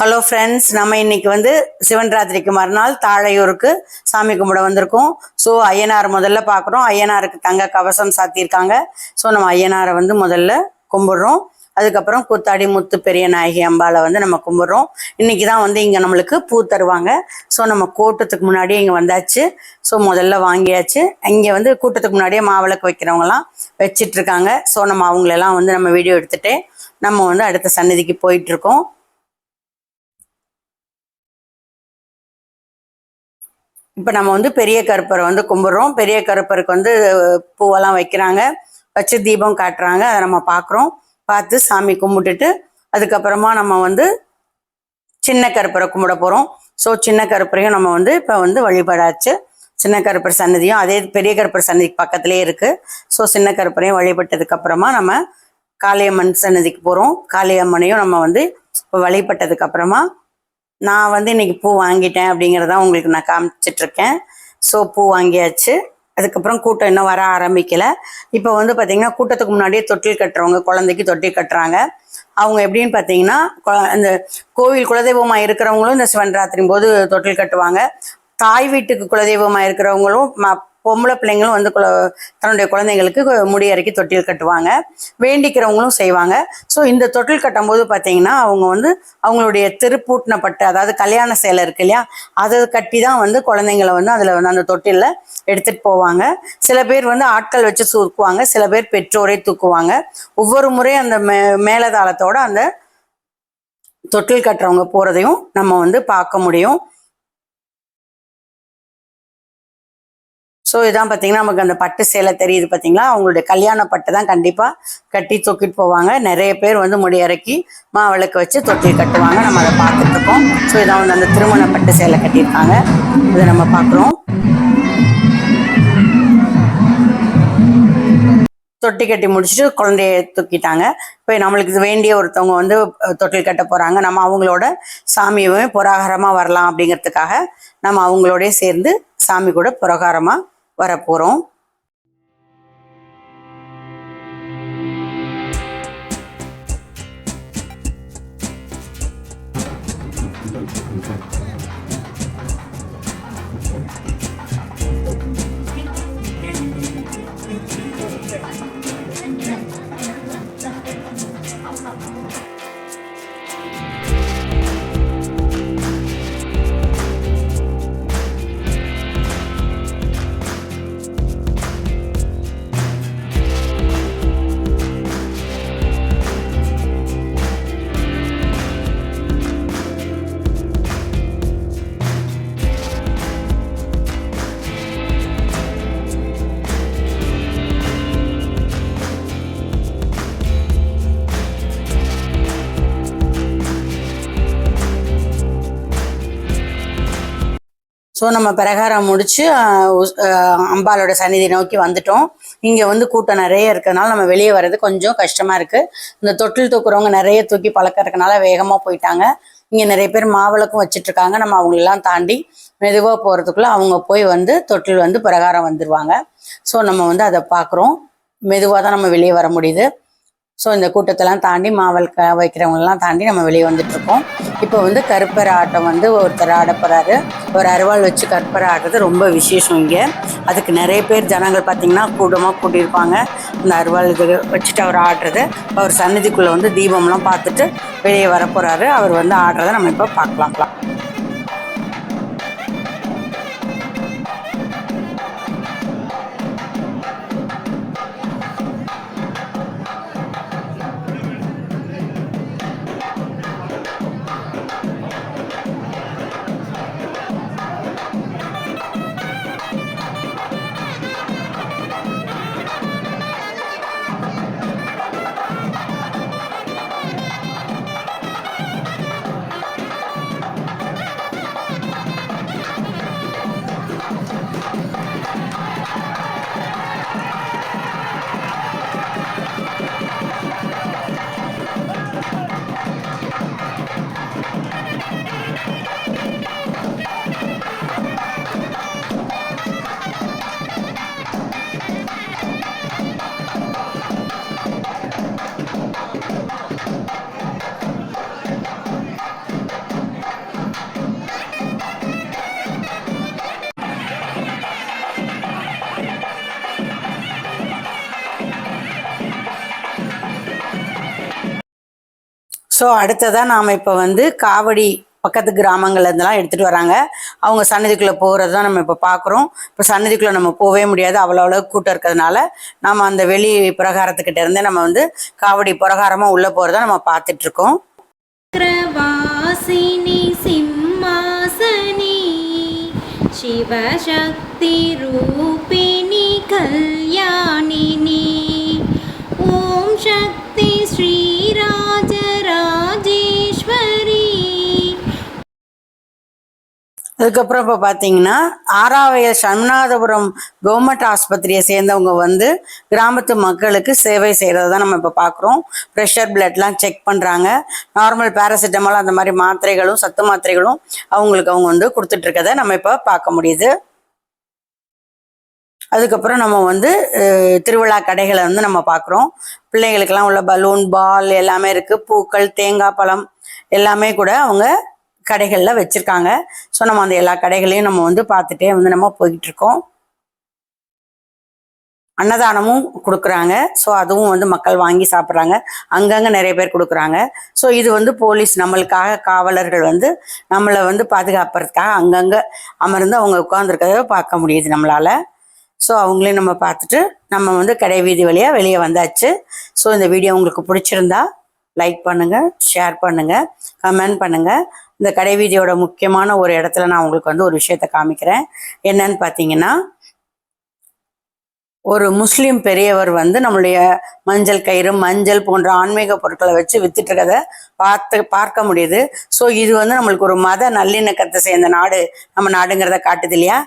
Hello friends நம்ம இன்னைக்கு வந்து சிவன் ராத்திரிக்கு மறுநாள் தாழையூருக்கு சாமி கும்பிட வந்திருக்கோம். ஸோ ஐயனார் முதல்ல பார்க்குறோம் ஐயனாருக்கு தங்க கவசம் சாத்தியிருக்காங்க. ஸோ நம்ம ஐயனாரை வந்து முதல்ல கும்பிடுறோம். அதுக்கப்புறம் கூத்தாடி முத்து பெரிய நாயகி அம்பாவை வந்து நம்ம கும்பிட்றோம். இன்னைக்கு தான் வந்து இங்கே நம்மளுக்கு பூ தருவாங்க. ஸோ நம்ம கூட்டத்துக்கு முன்னாடியே இங்கே வந்தாச்சு. ஸோ முதல்ல வாங்கியாச்சு. இங்கே வந்து கூட்டத்துக்கு முன்னாடியே மாவிளக்கு வைக்கிறவங்கலாம் வச்சிட்ருக்காங்க. ஸோ நம்ம அவங்களெல்லாம் வந்து நம்ம வீடியோ எடுத்துட்டு நம்ம வந்து அடுத்த சன்னதிக்கு போயிட்டுருக்கோம் இப்போ நம்ம வந்து பெரிய கருப்பரை வந்து கும்பிட்றோம். பெரிய கருப்பருக்கு வந்து பூவெல்லாம் வைக்கிறாங்க. வச்சு தீபம் காட்டுறாங்க. அதை நம்ம பார்க்குறோம் பார்த்து சாமி கும்பிட்டுட்டு அதுக்கப்புறமா நம்ம வந்து சின்ன கருப்பரை கும்பிட போகிறோம் ஸோ சின்ன கருப்பரையும் நம்ம வந்து இப்போ வந்து வழிபடாச்சு. சின்ன கருப்பர் சன்னதியும் அதே பெரிய கருப்பர் சன்னதிக்கு பக்கத்துலேயே இருக்குது ஸோ சின்ன கருப்பரையும் வழிபட்டதுக்கப்புறமா நம்ம காளியம்மன் சன்னதிக்கு போகிறோம் காளியம்மனையும் நம்ம வந்து இப்போ வழிபட்டதுக்கப்புறமா நான் வந்து இன்னைக்கு பூ வாங்கிட்டேன் அப்படிங்கிறத உங்களுக்கு நான் காமிச்சிட்டு இருக்கேன் ஸோ பூ வாங்கியாச்சு. அதுக்கப்புறம் கூட்டம் இன்னும் வர ஆரம்பிக்கல. இப்போ வந்து பார்த்தீங்கன்னா கூட்டத்துக்கு முன்னாடியே தொட்டில் கட்டுறவங்க குழந்தைக்கு தொட்டில் கட்டுறாங்க. அவங்க எப்படின்னு பார்த்தீங்கன்னா அந்த கோவில் குலதெய்வமாக இருக்கிறவங்களும் இந்த சிவன் ராத்திரி போது தொட்டில் கட்டுவாங்க. தாய் வீட்டுக்கு குலதெய்வமாக இருக்கிறவங்களும் ம பொம்பளை பிள்ளைங்களும் வந்து குல தன்னுடைய குழந்தைங்களுக்கு முடி இறக்கி தொட்டில் கட்டுவாங்க. வேண்டிக்கிறவங்களும் செய்வாங்க. ஸோ இந்த தொட்டில் கட்டும்போது பார்த்தீங்கன்னா அவங்க வந்து அவங்களுடைய திருப்பூட்டினப்பட்ட அதாவது கல்யாண சேலை இருக்கு இல்லையா? அதை கட்டி தான் வந்து குழந்தைங்களை வந்து அதில் வந்து அந்த தொட்டிலில் எடுத்துகிட்டு போவாங்க. சில பேர் வந்து ஆட்கள் வச்சு தூக்குவாங்க. சில பேர் பெற்றோரே தூக்குவாங்க. ஒவ்வொரு முறையும் அந்த மே மேலதாளத்தோட அந்த தொட்டில் கட்டுறவங்க போகிறதையும் நம்ம வந்து பார்க்க முடியும். ஸோ இதான் பார்த்தீங்கன்னா நமக்கு அந்த பட்டு சேலை தெரியுது பார்த்தீங்களா அவங்களுடைய கல்யாண பட்டு தான் கண்டிப்பாக கட்டி தூக்கிட்டு போவாங்க. நிறைய பேர் வந்து முடி இறக்கி மாவிளக்கு வச்சு தொட்டில் கட்டுவாங்க. நம்ம அதை பார்த்துட்டு இருக்கோம். ஸோ இதான் வந்து அந்த திருமண பட்டு சேலை கட்டியிருக்காங்க. இதை நம்ம பார்க்குறோம். தொட்டி கட்டி முடிச்சுட்டு குழந்தைய தூக்கிட்டாங்க. இப்போ நம்மளுக்கு இது வேண்டிய ஒருத்தவங்க வந்து தொட்டில் கட்ட போகிறாங்க நம்ம அவங்களோட சாமியுமே புராகாரமாக வரலாம் அப்படிங்கிறதுக்காக நம்ம அவங்களோடய சேர்ந்து சாமி கூட புரகாரமாக வர போகிறோம் ஸோ நம்ம பிரகாரம் முடிச்சு அம்பாலோட சந்நிதி நோக்கி வந்துட்டோம். இங்கே வந்து கூட்டம் நிறைய இருக்கிறதுனால நம்ம வெளியே வர்றது கொஞ்சம் கஷ்டமாக இருக்குது இந்த தொட்டில் தூக்குறவங்க நிறைய தூக்கி பழக்கிறதுனால வேகமாக போயிட்டாங்க. இங்கே நிறைய பேர் மாவிளக்கும் வச்சிட்ருக்காங்க. நம்ம அவங்களெல்லாம் தாண்டி மெதுவாக போகிறதுக்குள்ள அவங்க போய் வந்து தொட்டில் வந்து பிரகாரம் வந்துடுவாங்க ஸோ நம்ம வந்து அதை பார்க்குறோம் மெதுவாக தான் நம்ம வெளியே வர முடியுது. ஸோ இந்த கூட்டத்தெல்லாம் தாண்டி மாவல் க வைக்கிறவங்களெல்லாம் தாண்டி நம்ம வெளியே வந்துட்டுருக்கோம். இப்போ வந்து கருப்பரை ஆட்டம் வந்து ஒருத்தர் ஆட போகிறாரு ஒரு அருவாள் வச்சு கருப்பரை ஆடுறது ரொம்ப விசேஷம் இங்கே. அதுக்கு நிறைய பேர் ஜனங்கள் பார்த்தீங்கன்னா கூட்டமாக கூட்டியிருப்பாங்க. அந்த அருவாள் இது வச்சுட்டு அவர் ஆடுறது. அவர் சன்னதிக்குள்ளே வந்து தீபம்லாம் பார்த்துட்டு வெளியே வரப்போகிறாரு அவர் வந்து ஆடுறதை நம்ம இப்போ பார்க்கலாம் ஸோ அடுத்ததாக நாம் இப்போ வந்து காவடி பக்கத்து கிராமங்கள்லேருந்துலாம் எடுத்துகிட்டு வராங்க. அவங்க சன்னதிக்குள்ளே போகிறது தான் நம்ம இப்போ பார்க்குறோம் இப்போ சன்னதிக்குள்ளே நம்ம போகவே முடியாது. அவ்வளோ அவ்வளோ கூட்டம் இருக்கிறதுனால நம்ம அந்த வெளி பிரகாரத்துக்கிட்ட இருந்து நம்ம வந்து காவடி பிரகாரமாக உள்ளே போகிறத நம்ம பார்த்துட்ருக்கோம் வாசினி சிம்மாசனி சிவசக்தி ரூபிணி கல்யாணினி. அதுக்கப்புறம் இப்போ பார்த்தீங்கன்னா ஆறாவையல் சண்முநாதபுரம் கவர்மெண்ட் ஆஸ்பத்திரியை சேர்ந்தவங்க வந்து கிராமத்து மக்களுக்கு சேவை செய்கிறது தான் நம்ம இப்போ பார்க்குறோம் ப்ரெஷர் பிளட்லாம் செக் பண்ணுறாங்க நார்மல் பேராசிட்டமால் அந்த மாதிரி மாத்திரைகளும் சத்து மாத்திரைகளும் அவங்களுக்கு அவங்க வந்து கொடுத்துட்ருக்கதை நம்ம இப்போ பார்க்க முடியுது. அதுக்கப்புறம் நம்ம வந்து திருவிழா கடைகளை வந்து நம்ம பார்க்குறோம் பிள்ளைங்களுக்கெல்லாம் உள்ள பலூன் பால் எல்லாமே இருக்குது பூக்கள் தேங்காய் பழம் எல்லாமே கூட அவங்க கடைகளில் வச்சுருக்காங்க. ஸோ நம்ம அந்த எல்லா கடைகளையும் நம்ம வந்து பார்த்துட்டே வந்து நம்ம போய்கிட்டுருக்கோம் அன்னதானமும் கொடுக்குறாங்க. ஸோ அதுவும் வந்து மக்கள் வாங்கி சாப்பிட்றாங்க. அங்கங்கே நிறைய பேர் கொடுக்குறாங்க. ஸோ இது வந்து போலீஸ் நம்மளுக்காக காவலர்கள் வந்து நம்மளை வந்து பாதுகாப்பறதுக்காக அங்கங்கே அமர்ந்து அவங்க உட்காந்துருக்கத பார்க்க முடியுது நம்மளால். ஸோ அவங்களையும் நம்ம பார்த்துட்டு நம்ம வந்து கடை வீதி வழியாக வெளியே வந்தாச்சு. ஸோ இந்த வீடியோ உங்களுக்கு பிடிச்சிருந்தா லைக் பண்ணுங்கள் ஷேர் பண்ணுங்கள் கமெண்ட் பண்ணுங்கள் இந்த கடை வீதியோட முக்கியமான ஒரு இடத்துல நான் உங்களுக்கு வந்து ஒரு விஷயத்த காமிக்கிறேன். என்னன்னு பார்த்தீங்கன்னா ஒரு முஸ்லீம் பெரியவர் வந்து நம்மளுடைய மஞ்சள் கயிறு மஞ்சள் போன்ற ஆன்மீக பொருட்களை வச்சு வித்துட்டு இருக்கதை பார்த்து பார்க்க முடியுது. ஸோ இது வந்து நம்மளுக்கு ஒரு மத நல்லிணக்கத்தை சேர்ந்த நாடு நம்ம நாடுங்கிறத காட்டுது இல்லையா?